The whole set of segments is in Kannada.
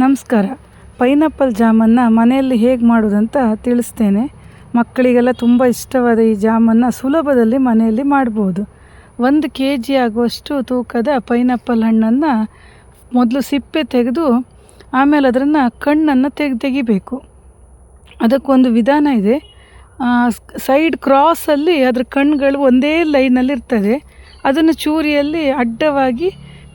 ನಮಸ್ಕಾರ. ಪೈನಾಪಲ್ ಜಾಮನ್ನು ಮನೆಯಲ್ಲಿ ಹೇಗೆ ಮಾಡೋದಂತ ತಿಳಿಸ್ತೇನೆ. ಮಕ್ಕಳಿಗೆಲ್ಲ ತುಂಬ ಇಷ್ಟವಾದ ಈ ಜಾಮನ್ನು ಸುಲಭದಲ್ಲಿ ಮನೆಯಲ್ಲಿ ಮಾಡ್ಬೋದು. ಒಂದು ಕೆ ಜಿ ಆಗುವಷ್ಟು ತೂಕದ ಪೈನಾಪಲ್ ಹಣ್ಣನ್ನು ಮೊದಲು ಸಿಪ್ಪೆ ತೆಗೆದು, ಆಮೇಲೆ ಅದನ್ನು ಕಣ್ಣನ್ನು ತೆಗೆ, ತೆಗಿಬೇಕು. ಅದಕ್ಕೊಂದು ವಿಧಾನ ಇದೆ. ಸೈಡ್ ಕ್ರಾಸಲ್ಲಿ ಅದ್ರ ಕಣ್ಣುಗಳು ಒಂದೇ ಲೈನಲ್ಲಿ ಇರ್ತದೆ ಅದನ್ನು ಚೂರಿಯಲ್ಲಿ ಅಡ್ಡವಾಗಿ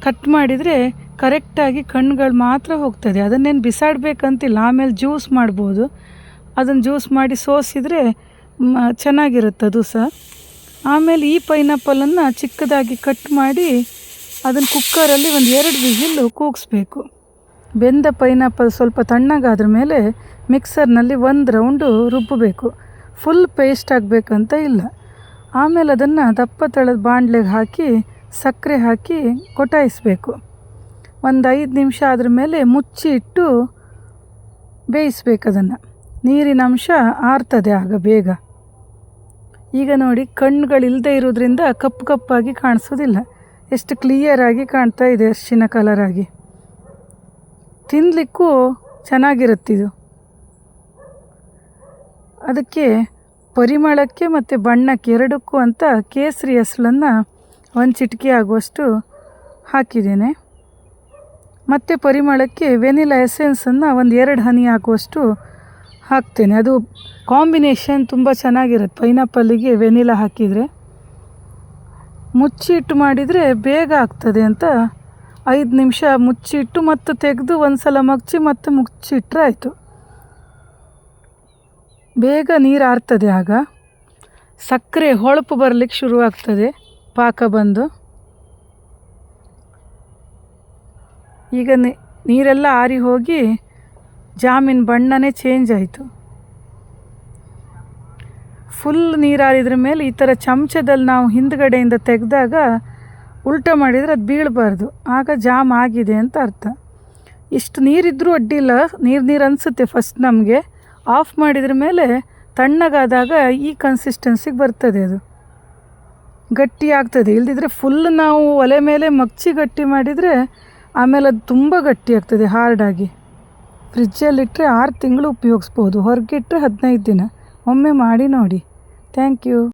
ಕಟ್ ಮಾಡಿದರೆ ಕರೆಕ್ಟಾಗಿ ಕಣ್ಣುಗಳು ಮಾತ್ರ ಹೋಗ್ತದೆ. ಅದನ್ನೇನು ಬಿಸಾಡಬೇಕಂತಿಲ್ಲ. ಆಮೇಲೆ ಜ್ಯೂಸ್ ಮಾಡ್ಬೋದು. ಅದನ್ನು ಜ್ಯೂಸ್ ಮಾಡಿ ಸೋಸಿದರೆ ಚೆನ್ನಾಗಿರುತ್ತೆ ಅದು ಸಹ. ಆಮೇಲೆ ಈ ಪೈನಾಪಲನ್ನು ಚಿಕ್ಕದಾಗಿ ಕಟ್ ಮಾಡಿ ಅದನ್ನು ಕುಕ್ಕರಲ್ಲಿ ಒಂದು ಎರಡು ವಿಜಿಲ್ಲು ಕೂಗಿಸ್ಬೇಕು. ಬೆಂದ ಪೈನಾಪಲ್ ಸ್ವಲ್ಪ ತಣ್ಣಗಾದ್ರ ಮೇಲೆ ಮಿಕ್ಸರ್ನಲ್ಲಿ ಒಂದು ರೌಂಡು ರುಬ್ಬಬೇಕು ಫುಲ್ ಪೇಸ್ಟ್ ಆಗಬೇಕಂತ ಇಲ್ಲ. ಆಮೇಲೆ ಅದನ್ನು ದಪ್ಪ ತಳದ ಬಾಣಲೆಗೆ ಹಾಕಿ ಸಕ್ಕರೆ ಹಾಕಿ, ಕೊಟಾಯಿಸ್ಬೇಕು. ಒಂದು ಐದು ನಿಮಿಷ ಅದ್ರ ಮೇಲೆ ಮುಚ್ಚಿ ಇಟ್ಟು ಬೇಯಿಸ್ಬೇಕು ಅದನ್ನು. ನೀರಿನ ಅಂಶ ಆರ್ತದೆ ಆಗ ಬೇಗ. ಈಗ ನೋಡಿ ಕಣ್ಣುಗಳಿಲ್ಲದೆ ಇರೋದ್ರಿಂದ ಕಪ್ಪು ಕಪ್ಪಾಗಿ ಕಾಣಿಸೋದಿಲ್ಲ. ಎಷ್ಟು ಕ್ಲಿಯರಾಗಿ ಕಾಣ್ತಾ ಇದೆ ಅರಿಶಿನ ಕಲರಾಗಿ ತಿನ್ನಲಿಕ್ಕೂ ಚೆನ್ನಾಗಿರುತ್ತಿದು ಅದಕ್ಕೆ ಪರಿಮಳಕ್ಕೆ ಮತ್ತು ಬಣ್ಣಕ್ಕೆ ಎರಡಕ್ಕೂ ಅಂತ ಕೇಸರಿ ಹೆಸಳನ್ನು ಒಂದು ಚಿಟಿಕೆ ಆಗುವಷ್ಟು ಹಾಕಿದ್ದೇನೆ. ಮತ್ತು ಪರಿಮಳಕ್ಕೆ ವೆನಿಲಾ ಎಸೆನ್ಸನ್ನು ಒಂದು ಎರಡು ಹನಿ ಹಾಕುವಷ್ಟು ಹಾಕ್ತೇನೆ. ಅದು ಕಾಂಬಿನೇಷನ್ ತುಂಬ ಚೆನ್ನಾಗಿರುತ್ತೆ. ಪೈನಾಪಲ್ಲಿಗೆ ವೆನಿಲಾ ಹಾಕಿದರೆ. ಮುಚ್ಚಿಟ್ಟು ಮಾಡಿದರೆ ಬೇಗ ಆಗ್ತದೆ ಅಂತ ಐದು ನಿಮಿಷ ಮುಚ್ಚಿಟ್ಟು ಮತ್ತು ತೆಗೆದು ಒಂದು ಸಲ ಮಗ್ಚಿ ಮತ್ತು ಮುಚ್ಚಿಟ್ರೆ ಆಯಿತು. ಬೇಗ ನೀರು ಆರ್ತದೆ ಆಗ. ಸಕ್ಕರೆ ಹೊಳಪು ಬರಲಿಕ್ಕೆ ಶುರುವಾಗ್ತದೆ. ಪಾಕ ಬಂದು. ಈಗ ನೀರೆಲ್ಲ ಆರಿ ಹೋಗಿ ಜಾಮಿನ ಬಣ್ಣನೇ ಚೇಂಜ್ ಆಯಿತು. ಫುಲ್ ನೀರಾರಿದ್ರ ಮೇಲೆ ಈ ಥರ ಚಮಚದಲ್ಲಿ ನಾವು ಹಿಂದ್ಗಡೆಯಿಂದ ತೆಗೆದಾಗ ಉಲ್ಟ ಮಾಡಿದರೆ ಅದು ಬೀಳಬಾರ್ದು. ಆಗ ಜಾಮ್ ಆಗಿದೆ ಅಂತ ಅರ್ಥ. ಇಷ್ಟು ನೀರಿದ್ದರೂ ಅಡ್ಡಿಲ್ಲ. ನೀರು ನೀರು ಅನಿಸುತ್ತೆ ಫಸ್ಟ್ ನಮಗೆ. ಆಫ್ ಮಾಡಿದ್ರ ಮೇಲೆ ತಣ್ಣಗಾದಾಗ ಈ ಕನ್ಸಿಸ್ಟೆನ್ಸಿಗೆ ಬರ್ತದೆ ಅದು. ಗಟ್ಟಿ ಆಗ್ತದೆ. ಇಲ್ದಿದ್ರೆ ಫುಲ್ ನಾವು ಒಲೆ ಮೇಲೆ ಮಗ್ಚಿ ಗಟ್ಟಿ ಮಾಡಿದರೆ ಆಮೇಲೆ ಅದು ತುಂಬ ಗಟ್ಟಿ ಆಗ್ತದೆ ಹಾರ್ಡಾಗಿ ಫ್ರಿಜ್ಜಲ್ಲಿಟ್ಟರೆ ಆರು ತಿಂಗಳು ಉಪಯೋಗಿಸ್ಬೋದು. ಹೊರಗಿಟ್ರೆ ಹದಿನೈದು ದಿನ. ಒಮ್ಮೆ ಮಾಡಿ ನೋಡಿ. Thank you